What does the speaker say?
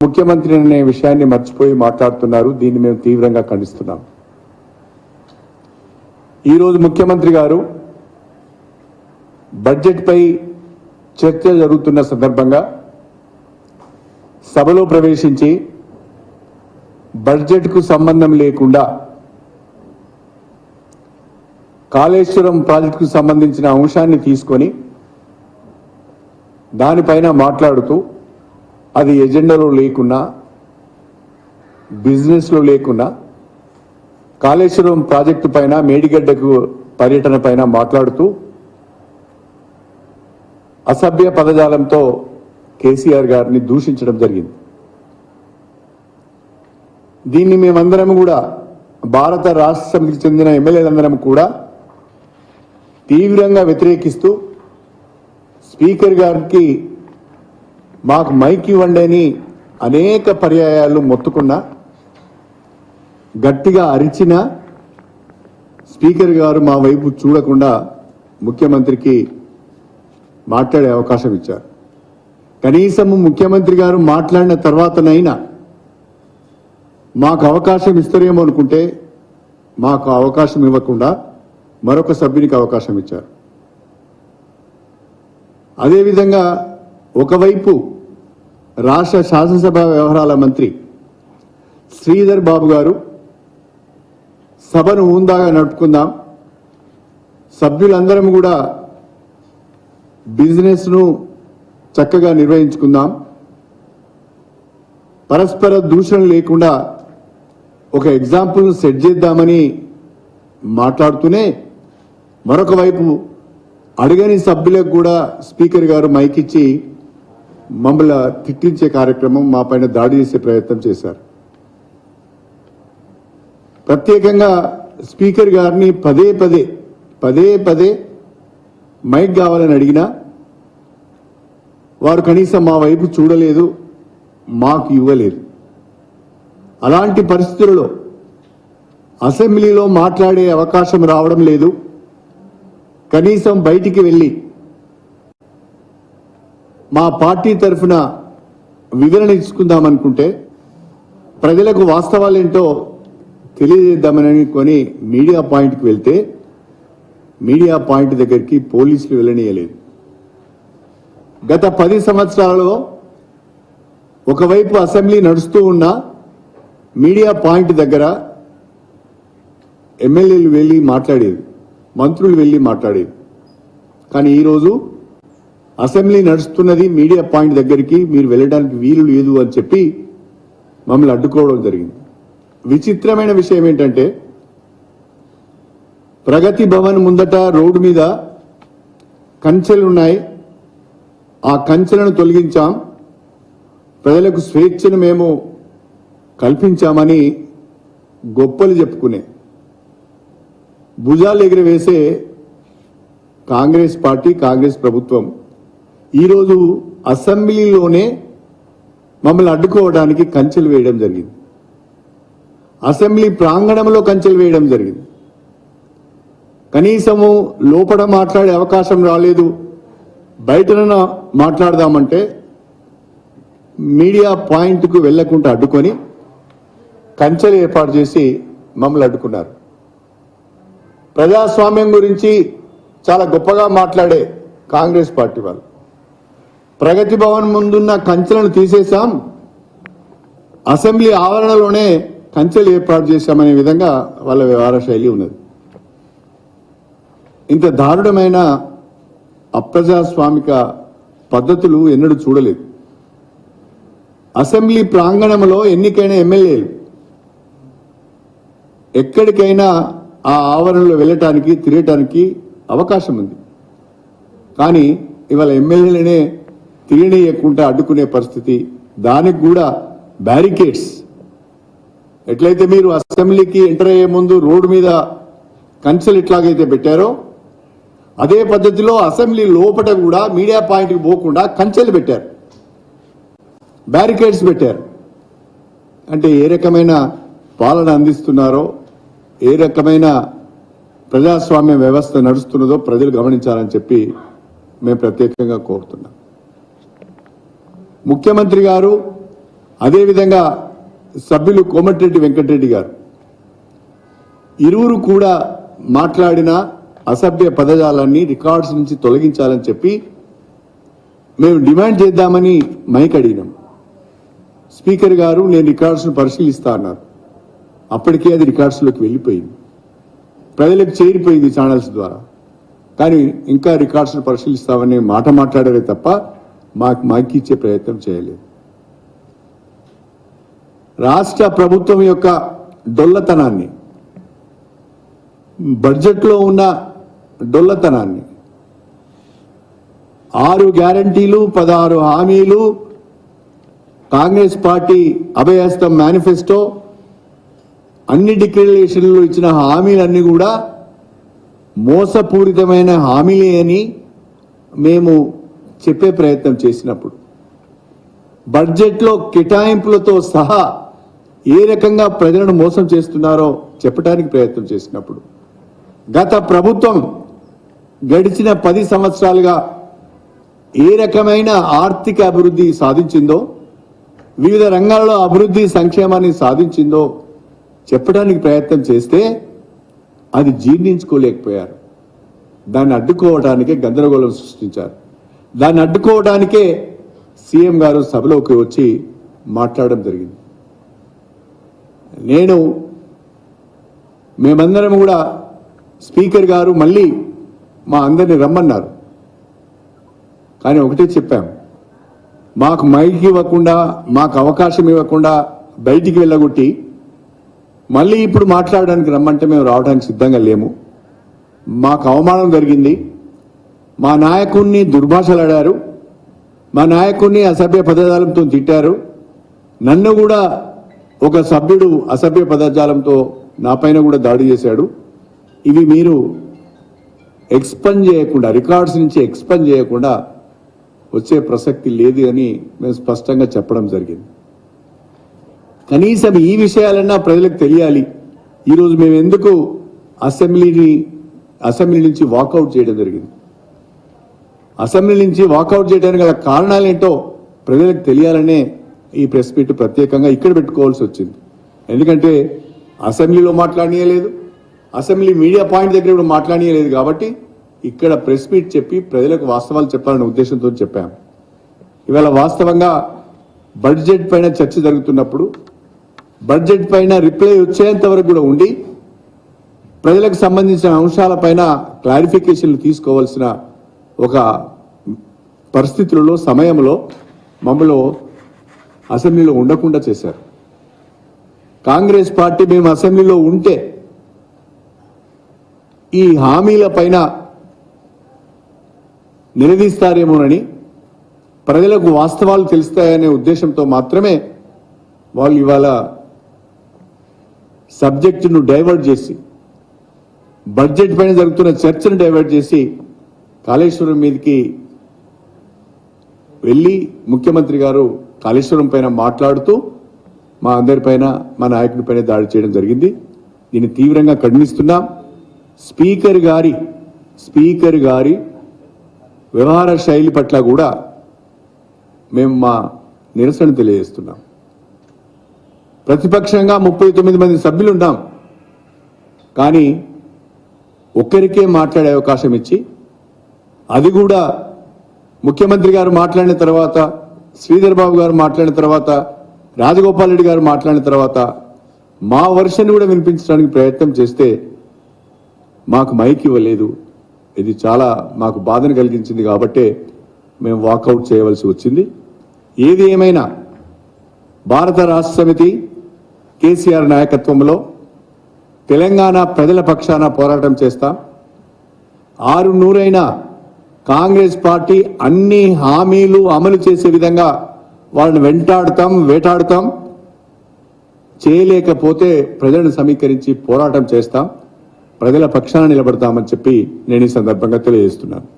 ముఖ్యమంత్రి అనే విషయాన్ని మర్చిపోయి మాట్లాడుతున్నారు. దీన్ని మేము తీవ్రంగా ఖండిస్తున్నాం. ఈరోజు ముఖ్యమంత్రి గారు బడ్జెట్పై చర్చ జరుగుతున్న సందర్భంగా సభలో ప్రవేశించి బడ్జెట్కు సంబంధం లేకుండా కాళేశ్వరం ప్రాజెక్టుకు సంబంధించిన అంశాన్ని తీసుకొని దానిపైన మాట్లాడుతూ అది ఎజెండాలో లేకున్నా బిజినెస్లో లేకున్నా కాళేశ్వరం ప్రాజెక్టు పైన మేడిగడ్డకు పర్యటన పైన మాట్లాడుతూ అసభ్య పదజాలంతో కేసీఆర్ గారిని దూషించడం జరిగింది. దీన్ని మేమందరం కూడా భారత రాష్ట్ర సమితికి చెందిన ఎమ్మెల్యేలందరం కూడా తీవ్రంగా వ్యతిరేకిస్తూ స్పీకర్ గారికి మాకు మైక్ ఇవ్వండి అని అనేక పర్యాయాలు మొత్తుకున్నా గట్టిగా అరిచిన స్పీకర్ గారు మా వైపు చూడకుండా ముఖ్యమంత్రికి మాట్లాడే అవకాశం ఇచ్చారు. కనీసము ముఖ్యమంత్రి గారు మాట్లాడిన తర్వాతనైనా మాకు అవకాశం ఇస్తారేమో అనుకుంటే మాకు అవకాశం ఇవ్వకుండా మరొక సభ్యునికి అవకాశం ఇచ్చారు. అదేవిధంగా ఒకవైపు రాష్ట్ర శాసనసభ వ్యవహారాల మంత్రి శ్రీధర్ బాబు గారు సభను హుందాగా నడుపుకుందాం. సభ్యులందరం కూడా బిజినెస్ను చక్కగా నిర్వహించుకుందాం. పరస్పర దూషణ లేకుండా ఒక ఎగ్జాంపుల్ సెట్ చేద్దామని మాట్లాడుతూనే మరొక వైపు అడగని సభ్యులకు కూడా స్పీకర్ గారు మైకిచ్చి మమ్మల్ని తిట్టించే కార్యక్రమం మా పైన దాడి చేసే ప్రయత్నం చేశారు. ప్రత్యేకంగా స్పీకర్ గారిని పదే పదే పదే పదే మైక్ కావాలని అడిగినా వారు కనీసం మా వైపు చూడలేదు మాకు ఇవ్వలేదు. అలాంటి పరిస్థితులలో అసెంబ్లీలో మాట్లాడే అవకాశం రావడం లేదు. కనీసం బయటికి వెళ్ళి మా పార్టీ తరఫున వివరణ ఇచ్చుకుందాం అనుకుంటే ప్రజలకు వాస్తవాలేంటో తెలియజేద్దామని కొని మీడియా పాయింట్కి వెళ్తే మీడియా పాయింట్ దగ్గరికి పోలీసులు వెళ్ళనీయలేదు. గత పది సంవత్సరాలలో ఒకవైపు అసెంబ్లీ నడుస్తూ ఉన్న మీడియా పాయింట్ దగ్గర ఎమ్మెల్యేలు వెళ్ళి మాట్లాడేది మంత్రులు వెళ్ళి మాట్లాడేది. కానీ ఈరోజు అసెంబ్లీ నడుస్తున్నది మీడియా పాయింట్ దగ్గరికి మీరు వెళ్ళడానికి వీలు లేదు అని చెప్పి మమ్మల్ని అడ్డుకోవడం జరిగింది. విచిత్రమైన విషయం ఏంటంటే ప్రగతి భవన్ ముందట రోడ్డు మీద కంచెలు ఉన్నాయి. ఆ కంచెలను తొలగించాం. ప్రజలకు స్వేచ్ఛను మేము కల్పించామని గొప్పలు చెప్పుకునే భుజాలు ఎగిరవేసే కాంగ్రెస్ పార్టీ కాంగ్రెస్ ప్రభుత్వం ఈరోజు అసెంబ్లీలోనే మమ్మల్ని అడ్డుకోవడానికి కంచెలు వేయడం జరిగింది. అసెంబ్లీ ప్రాంగణంలో కంచెలు వేయడం జరిగింది. కనీసము లోపల మాట్లాడే అవకాశం రాలేదు. బయటన మాట్లాడదామంటే మీడియా పాయింట్కు వెళ్ళకుండా అడ్డుకొని కంచెలు ఏర్పాటు చేసి మమ్మల్ని అడ్డుకున్నారు. ప్రజాస్వామ్యం గురించి చాలా గొప్పగా మాట్లాడే కాంగ్రెస్ పార్టీ వాళ్ళు. ప్రగతి భవన్ ముందున్న కంచెలను తీసేశాం. అసెంబ్లీ ఆవరణలోనే కంచెలు ఏర్పాటు చేశామనే విధంగా వాళ్ళ వ్యవహార శైలి ఉన్నది. ఇంత దారుణమైన అప్రజాస్వామిక పద్ధతులు ఎన్నడూ చూడలేదు. అసెంబ్లీ ప్రాంగణంలో ఎన్నికైన ఎమ్మెల్యేలు ఎక్కడికైనా ఆ ఆవరణలో వెళ్ళటానికి తిరగటానికి అవకాశం ఉంది. కానీ ఇవాళ ఎమ్మెల్యేలనే తిరగనీయకుండా అడ్డుకునే పరిస్థితి దానికి కూడా బ్యారికేడ్స్ ఎట్లయితే మీరు అసెంబ్లీకి ఎంటర్ అయ్యే ముందు రోడ్డు మీద కంచెలు ఎట్లాగైతే పెట్టారో అదే పద్ధతిలో అసెంబ్లీ లోపల కూడా మీడియా పాయింట్కి పోకుండా కంచెలు పెట్టారు. బ్యారికేడ్స్ పెట్టారు. అంటే ఏ రకమైన పాలన అందిస్తున్నారో ఏ రకమైన ప్రజాస్వామ్య వ్యవస్థ నడుస్తున్నదో ప్రజలు గమనించాలని చెప్పి మేము ప్రత్యేకంగా కోరుతున్నాం. ముఖ్యమంత్రి గారు అదేవిధంగా సభ్యులు కోమటిరెడ్డి వెంకటరెడ్డి గారు. ఇరువురు కూడా మాట్లాడిన అసభ్య పదజాలాన్ని రికార్డ్స్ నుంచి తొలగించాలని చెప్పి మేము డిమాండ్ చేద్దామని మైక్ అడిగినాం. స్పీకర్ గారు నేను రికార్డ్స్ను పరిశీలిస్తా అన్నారు. అప్పటికే అది రికార్డ్స్లోకి వెళ్ళిపోయింది. ప్రజలకు చేరిపోయింది ఛానల్స్ ద్వారా. కానీ ఇంకా రికార్డ్స్ను పరిశీలిస్తామని మాట మాట్లాడారే తప్ప మాకు మైక్ ఇచ్చే ప్రయత్నం చేయలేదు. రాష్ట్ర ప్రభుత్వం యొక్క డొల్లతనాన్ని బడ్జెట్లో ఉన్న డొల్లతనాన్ని ఆరు గ్యారంటీలు పదహారు హామీలు కాంగ్రెస్ పార్టీ అభయహస్తం మేనిఫెస్టో అన్ని డిక్లరేషన్లు ఇచ్చిన హామీలన్నీ కూడా మోసపూరితమైన హామీలే అని మేము చెప్పే ప్రయత్నం చేసినప్పుడు బడ్జెట్లో కేటాయింపులతో సహా ఏ రకంగా ప్రజలను మోసం చేస్తున్నారో చెప్పడానికి ప్రయత్నం చేసినప్పుడు గత ప్రభుత్వం గడిచిన పది సంవత్సరాలుగా ఏ రకమైన ఆర్థిక అభివృద్ధి సాధించిందో వివిధ రంగాల్లో అభివృద్ధి సంక్షేమాన్ని సాధించిందో చెప్పడానికి ప్రయత్నం చేస్తే అది జీర్ణించుకోలేకపోయారు. దాన్ని అడ్డుకోవడానికే గందరగోళం సృష్టించారు. దాన్ని అడ్డుకోవడానికే సీఎం గారు సభలోకి వచ్చి మాట్లాడడం జరిగింది. నేను మేమందరం కూడా స్పీకర్ గారు మళ్ళీ మా అందరిని రమ్మన్నారు. కానీ ఒకటే చెప్పాం. మాకు మైక్ ఇవ్వకుండా మాకు అవకాశం ఇవ్వకుండా బయటికి వెళ్ళగొట్టి మళ్ళీ ఇప్పుడు మాట్లాడడానికి రమ్మంటే మేము రావడానికి సిద్ధంగా లేము. మాకు అవమానం జరిగింది. మా నాయకుణ్ణి దుర్భాషలాడారు. మా నాయకుణ్ణి అసభ్య పదజాలంతో తిట్టారు. నన్ను కూడా ఒక సభ్యుడు అసభ్య పదజాలంతో నాపైన కూడా దాడి చేశాడు. ఇవి మీరు ఎక్స్పన్ చేయకుండా రికార్డ్స్ నుంచి ఎక్స్పన్ చేయకుండా వచ్చే ప్రసక్తి లేదు అని మేము స్పష్టంగా చెప్పడం జరిగింది. కనీసం ఈ విషయాలన్నా ప్రజలకు తెలియాలి. ఈరోజు మేము ఎందుకు అసెంబ్లీని అసెంబ్లీ నుంచి వాకౌట్ చేయడం జరిగింది? అసెంబ్లీ నుంచి వాకౌట్ చేయడానికి గల కారణాలు ఏంటో ప్రజలకు తెలియాలనే ఈ ప్రెస్ మీట్ ప్రత్యేకంగా ఇక్కడ పెట్టుకోవాల్సి వచ్చింది. ఎందుకంటే అసెంబ్లీలో మాట్లాడనీయలేదు. అసెంబ్లీ మీడియా పాయింట్ దగ్గర కూడా మాట్లాడనీయలేదు కాబట్టి ఇక్కడ ప్రెస్ మీట్ చెప్పి ప్రజలకు వాస్తవాలు చెప్పాలనే ఉద్దేశంతో చెప్పాము ఇవాళ వాస్తవంగా బడ్జెట్ పైన చర్చ జరుగుతున్నప్పుడు బడ్జెట్ పైన రిప్లై వచ్చేంత వరకు కూడా ఉండి ప్రజలకు సంబంధించిన అంశాలపైన క్లారిఫికేషన్లు తీసుకోవాల్సిన ఒక పరిస్థితులలో సమయంలో మమ్మల్ని అసెంబ్లీలో ఉండకుండా చేశారు. కాంగ్రెస్ పార్టీ మేము అసెంబ్లీలో ఉంటే ఈ హామీల పైన నిలదీస్తారేమోనని ప్రజలకు వాస్తవాలు తెలుస్తాయనే ఉద్దేశంతో మాత్రమే వాళ్ళు ఇవాళ సబ్జెక్టును డైవర్ట్ చేసి బడ్జెట్ పైన జరుగుతున్న చర్చను డైవర్ట్ చేసి కాళేశ్వరం మీదకి వెళ్ళి ముఖ్యమంత్రి గారు కాళేశ్వరం పైన మాట్లాడుతూ మా అందరిపైన మా నాయకుడిపైన దాడి చేయడం జరిగింది. దీన్ని తీవ్రంగా ఖండిస్తున్నాం. స్పీకర్ గారి స్పీకర్ గారి వ్యవహార శైలి పట్ల కూడా మేము మా నిరసన తెలియజేస్తున్నాం. ప్రతిపక్షంగా ముప్పై తొమ్మిది మంది సభ్యులు ఉన్నాం కానీ ఒక్కరికే మాట్లాడే అవకాశం ఇచ్చి అది కూడా ముఖ్యమంత్రి గారు మాట్లాడిన తర్వాత శ్రీధర్ బాబు గారు మాట్లాడిన తర్వాత రాజగోపాల్ రెడ్డి గారు మాట్లాడిన తర్వాత మా వర్షన్ కూడా వినిపించడానికి ప్రయత్నం చేస్తే మాకు మైక్ ఇవ్వలేదు. ఇది చాలా మాకు బాధను కలిగించింది కాబట్టే మేము వాకౌట్ చేయవలసి వచ్చింది. ఏది ఏమైనా భారత రాష్ట్ర సమితి కేసీఆర్ నాయకత్వంలో తెలంగాణ ప్రజల పక్షాన పోరాటం చేస్తాం. ఆరు నూరైనా కాంగ్రెస్ పార్టీ అన్ని హామీలు అమలు చేసే విధంగా వాళ్ళని వెంటాడుతాం వేటాడుతాం. చేయలేకపోతే ప్రజలను సమీకరించి పోరాటం చేస్తాం. ప్రజల పక్షాన నిలబడతామని చెప్పి నేను ఈ సందర్భంగా తెలియజేస్తున్నాను.